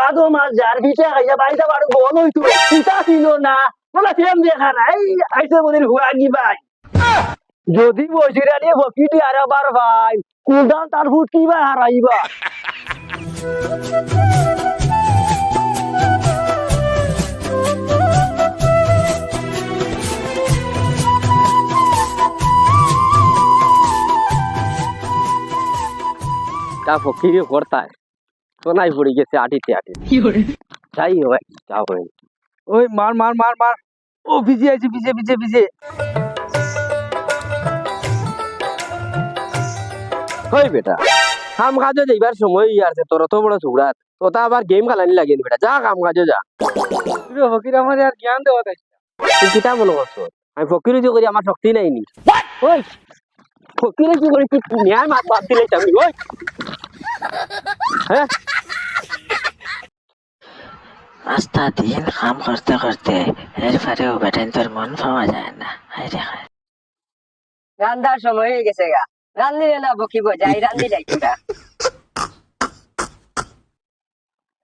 বাদো মাছ যার পিঠা খাইয়া বাইটা বাড়ু বল হইতো পিঠা ছিল না, বলে ফেম দেখা নাই আইসে বলে হুয়া ভাই। যদি বসিরা নিয়ে ফকিটি আর আবার ভাই, কুলদান তার ফুট কি ভাই হারাইবা? তা করতায় সোনাই পড়ে গেছে আটিতে আটিতে যাই হয় যাও হয় ওই মার মার মার মার। ও ভিজে আছে ভিজে ভিজে ভিজে। হই বেটা কাম কাজে যাইবার সময় আছে তোর তো বড় চুড়াত তো তা আবার গেম খেলানি লাগে বেটা যা কাম কাজে যা। তুই ফকির আমার আর জ্ঞান দেওয়া তাই তুই কিতা মনে করছ? আমি ফকির যে করি আমার শক্তি নাই নি। ওই ফকিরে কি করি তুই ন্যায় মাত বাদ দিলে আমি ওই। হ্যাঁ? রাস্তা দিন কাম করতে করতে এর পরেও বেটেন তোর মন পাওয়া যায় না। রে রান্দার সময় হয়ে গেছে গা। রান্দিলে না বকিব যাই রান্দি যাইতো গা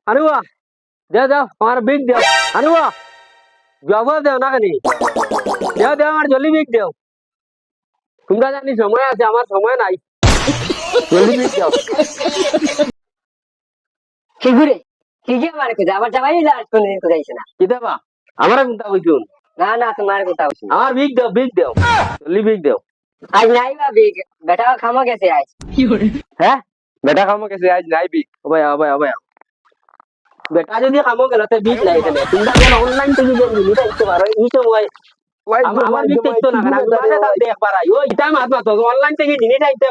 আনুয়া দে দাও আমার বিগ দেও আনুয়া জবাব দেও না কেনি দেও দেও আমার জলদি বিগ দেও। তোমরা জানি সময় আছে আমার সময় নাই। জলদি বিগ দেও। কি ঘুরে? কি আমার কোথাইছে না। কি দেবা? আমার কোনটা কইছুন? না না তোমার কথা। আমার বিগ দেও বিগ দেও। জলদি বিগ দেও। আজ নাই ভাবি বেটা খামো গেছে আজ। হ্যাঁ? বেটা কামো গেছে আজ নাই বিগ। ও ভাই ও ভাই ও ভাই বেটা যদি কামো গেল তো বিগ নাই এখানে। তোমরা অনলাইন থেকে যে মিনিট পারো এই সময় আম- আমার বিগ দেখতো না কেন আমি তোমার সাথে দেখবার আই ওই ইটা মাত অনলাইন থেকে জিনিস দেখতে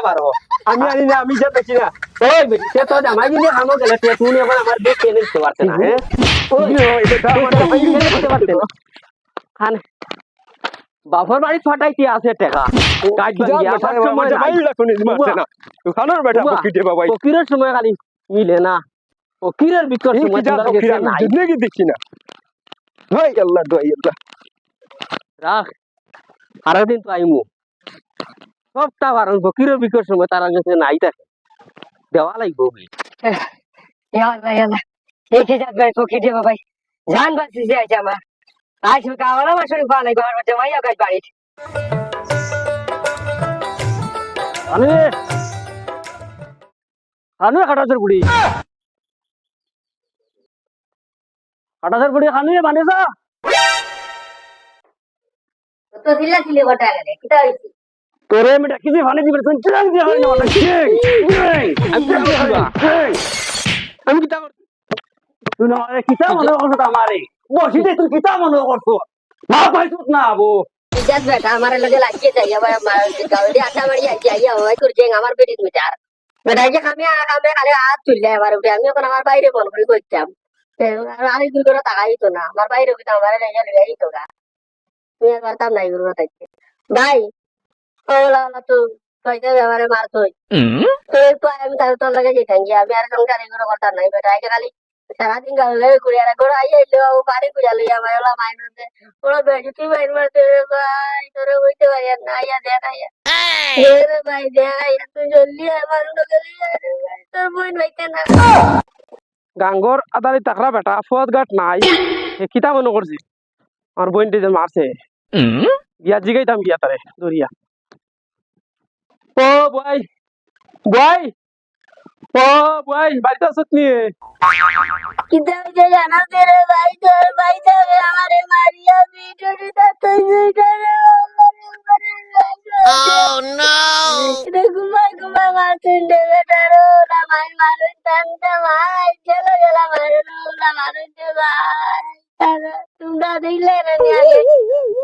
আমি আনি না আমি যে দেখি না। ওই সে তো জামাই যদি কামো গেল তুমি এখন আমার কেনে দিতে পারছে না হ্যাঁ? না। বাপর বাড়ি ফাটাইতে আছে টাকা? সময় খালি মিলে না। ফকিরের বিকট সময় তোমরা গেছে নাই। রাখ। আরও দিন তো আইমু। সবটা বারণ ফকিরের বিকট সময়? তারা গেছে নাই থাকে দেওয়া লাগবো। ইয়াল্লা এই ভাই পক্ষে দেবো ভাই। জান বাঁচি যে আজ আমার। আজ কাওয়ালা মাসুর পা নাই ঘর জামাই কাজ বাড়িতে। খানু কাটাচের বুড়ি কাটাচের বুড়ি খানু বানিয়েছ তো দিলা দিলে গোটা গেলে কিটা হইছে? তোরে আমি ভানে দিবে তুই দিয়ে না করছি? তুই না আরে মনে করছ আমারে বসি দে তুই কিতা মনে করছ না পাইছ না আবো ইজাত বেটা আমার লগে লাগিয়ে যাই আবার আমার গাউলি আটা মারি আইছি আইয়া করছে আমার পেটিত মিটার বেটা যে কামে কামে খালি হাত তুললে আমার উঠে আমি এখন আমার বাইরে ফোন করে করতাম আমি দুই করে টাকা দিত না আমার বাইরে উঠে আমার লেগে লেগে দিত গা তুমি আর পারতাম নাই গুরু থাকতে ভাই ওলা ওলা তো কইতে আমারে মার তুই? তো আমি তার তোর লাগে যেতাম গিয়ে আমি আর সংসার এগুলো করতাম নাই বেটা আগে খালি সারাদিন গালে কুড়ি আর করে আইয়া এলো ও বাড়ি কুড়িয়া লইয়া আমার ওলা মাইনতে ওরা বেড়ি তুই বাইর মারতে ভাই তোরে বুঝতে পারি আর না দেখ আইয়া। রে ভাই দেখ আইয়া তুই জলদি আমার লোকে তোর বোন ভাইতে না গাঙ্গর আদালি তাকরা বেটা ফত গাট নাই এ কিতা মনে করছি আমার বোনটি যে মারছে। গিয়া জিগাইতাম গিয়া তারে দরিয়া। ও বই বই ও বই বাড়িতে আসত নিয়ে কিন্তু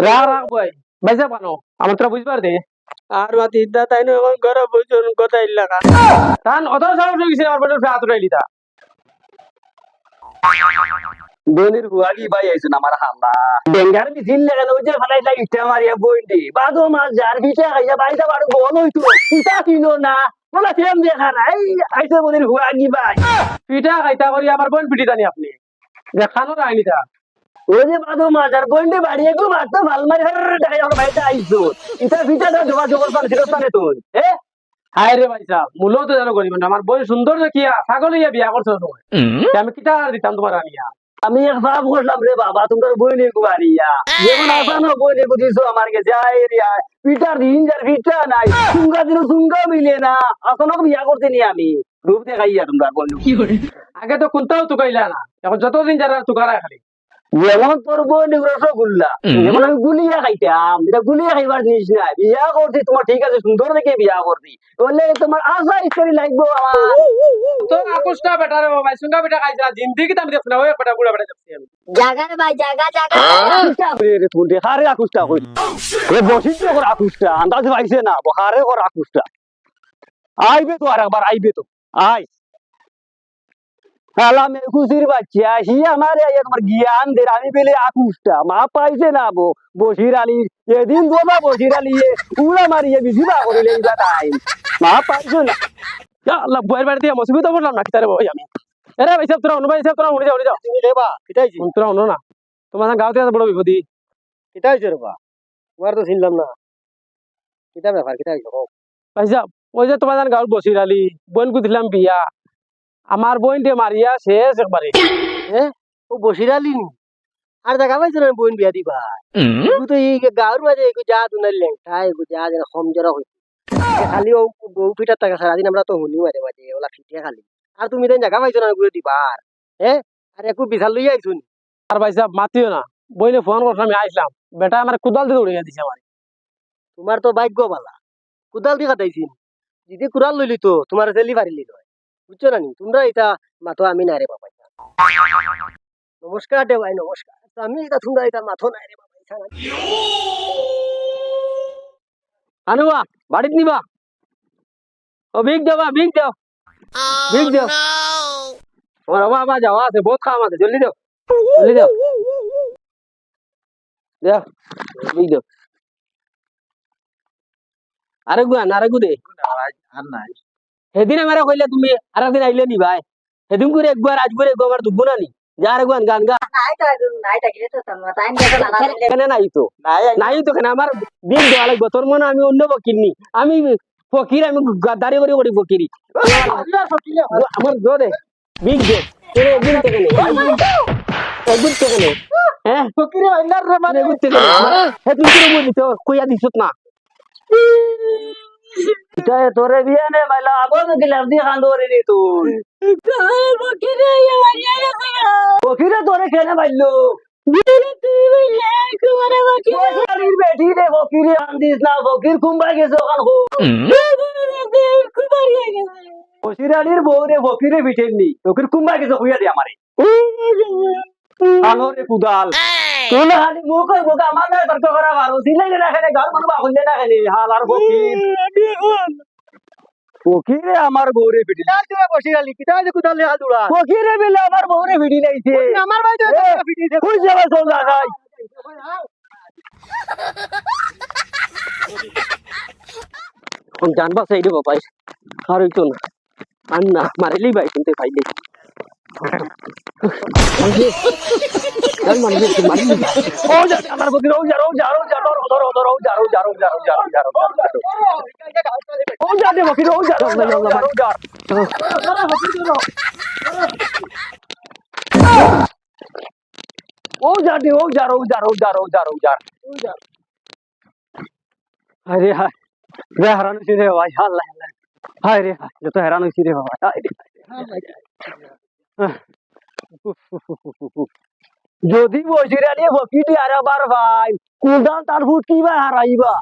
রা রা বই বাইসা পানো আমার তোরা বুঝবার দে। আর মাতি ইদ্দা তাই না এখন ঘরে বইছন কথা ইল্লাকা তান অত সাহস হয়ে আমার বেটার হাত উঠাইলি তা দনির হুয়াগি ভাই আইছুন আমার হাল্লা? ডেঙ্গার মিছিল লাগান ওই যে ফালাই লাগি ইটা মারিয়া বইন্ডি। বাদো মাছ যার পিঠা খাইয়া বাইটা বাড়ু বল হইতো। পিঠা ছিল না বলে ফেম দেখা নাই আইসে বলির ভাই? পিঠা খাইতা করি আমার বোন পিঠি জানি আপনি। দেখানো রাইনি তা। ওই যে বাদো মাছ আর বইন্ডি বাড়ি একটু মারতে ভালো মারি হর দেখা আমার বাইটা আইসো। ইটা পিঠাটা জোগাড় জোগাড় পান ফিরত পানে তুই এ হায় রে ভাই সাহেব মূলত জানো করিবেন না আমার বই সুন্দর দেখিয়া ইয়া বিয়া করছ তোমার আমি কিতা আর দিতাম তোমার আনিয়া আমি এক ভাব করলাম রে বাবা তোমার বই নিয়ে গুয়ারিয়া যেমন আসানো বই নিয়ে বুঝিছো আমার কাছে আয় রে আয়। পিটার দিন পিটা নাই সুঙ্গা দিন সুঙ্গা মিলে না। আসনক বিয়া করতে নি আমি রূপ দেখাইয়া তোমরা বলু। আগে তো কোনটাও তুকাইলা না এখন যতদিন যারা তুকারা খালি। যেমন তোর রসগোল্লা যেমন আমি গুলিয়া খাইতাম এটা গুলিয়া খাইবার জিনিস না বিয়া করছি তোমার ঠিক আছে সুন্দর দেখে বিয়া করছি বললে তোমার আশা ইস্তারি লাগবো আমার তো আকুশটা বেটা রে ভাই সুঙ্গা বেটা খাইছা জিন্দিগি আমি দেখছি না ওই বেটা বুড়া বেটা দেখছি আমি। জাগা ভাই জাগা জাগা। রে তুই দেখারে আকুষ্টা কই এ বসিছে কর আকুষ্টা আন্দাজ পাইছে না বহারে কর আকুষ্টা আইবে তো আর একবার আইবে তো। আই। হালা মে খুশির বাচ্চা। হি আমার তোমার জ্ঞান দে আমি পেলে আকুষ্টা মা পাইছে না বো বসির আলী। এদিন দোবা বসির আলী উড়া মারিয়ে বিধি বা করিলে টাইম মা পাইছে না। ইয়া আল্লাহ বইয়ের বাড়ি দিয়ে মুসিবত পড়লাম না কিতারে ভাই আমি। এরে ভাই সাহেব তোরা অনু ভাই সাহেব তোরা উড়ে যাও উড়ে যাও। তুমি দেবা কিটাইছি তোরা অনু না। তোমার গাঁওতে এত বড় বিপদি কিটাইছে রে বা। তোমার তো চিনলাম না। কিটা ব্যাপার কিটাইছে ভাই সাহেব ওই যে তোমার গাঁর বসির আলী বোন দিলাম বিয়া। আমার বোন দিয়ে মারিয়া শেষ একবারে ও বসির আলী নি? আর দেখা পাইছো না বোন বিয়া দিবা? তুই তো এই গাঁর মাঝে একটু যা দুনার লেংটা একটু যা যেন কম জরা হইছে খালি ও বউ পিটার টাকা সারাদিন আমরা তো শুনি মাঝে মাঝে ওলা ফিটে খালি। আর তুমি তো জায়গা পাইছো না গুলো দিবার হ্যাঁ আর একটু বিশাল লইয়া আইছুন আর ভাই সাহেব মাতিও না। বইনে ফোন করলাম আমি আইসলাম বেটা আমার কুদাল দিয়ে উড়ে দিছে আমার তোমার তো ভাগ্য বালা। কুদাল দি কাটাইছিন যদি কুড়াল লইলি তো তোমার জেলি পারিলি নয় বুঝছ না নি? তোমরা এটা মাথো আমি নাই রে বাবা। নমস্কার দে ভাই নমস্কার। আমি এটা, তোমরা এটা মাথো নাই রে বাবা না। আনুবা বাড়িত নিবা। ও বিগ দেবা বিগ দাও। বিগ দাও। আমার বাবা যাওয়া আছে, বহুত কাম আছে, জলদি দাও। জলদি দাও। দাও বিগ দাও। আরে গুয়ান আরে গুদে। আর নাই। সেদিন আমার কইলে তুমি আর একদিন আইলে নি ভাই? সেদিন করে একবার আজ করে একবার দুবো না নি? যা আরে গুয়ান গান গা নাই তো নাই তো? নাই নাই কেন আমার বিগ দেওয়া লাগবে তোর মনে আমি অন্য ফকির নি? আমি ফকির আমি গাদ্দারি করে করি ফকিরি আমার দে বিগ দে। তোর একদিন থেকে নে? একদিন থেকে নে? হ্যাঁ ফকিরে আইনার রে মানে একদিন থেকে নে? হ্যাঁ তুমি কিরম বলি তো কইয়া দিছত না। এটা তোরে বিয়া নে, মাইলা আগো তো গিলাম দি কেনে মাইলো? ফকিরের বেটি রে ফকিরে আন্দিস না ফকির কুম্বাই গেছে ফকিরানির বউ রে ফকিরে বিটেননি ফকির কুম্বাই গেছে, হইয়া দি আমারে। আলোরে কুদাল। তুই না খালি মুখ কই মুখ আমার না তর্ক করা বারো সিলাই না খেলে ঘর মানুষ বাহুল্লে না খেলে হাল আর ফকির ফকিরে আমার বউরে ভিডি কুদালে হাল দুড়া ফকিরে বিলে আমার বউরে ভিডি লাইছে আমার ভাই তো এ, কই যাবা সব জায়গায় কোন জানবা সাইডে বাবাই আর হইতো না আর না মারিলি ভাই কিন্তু পাইলে আরে হায় রে হারান হইছি রে ভাই আল্লাহ আল্লাহ হায় রে হায় যত হেরান হইছি রে বাবা হায় রে যদি বসিরা নিয়ে বকিটি আর আবার ভাই কুদাল তার ফুট কি বা হারাইবা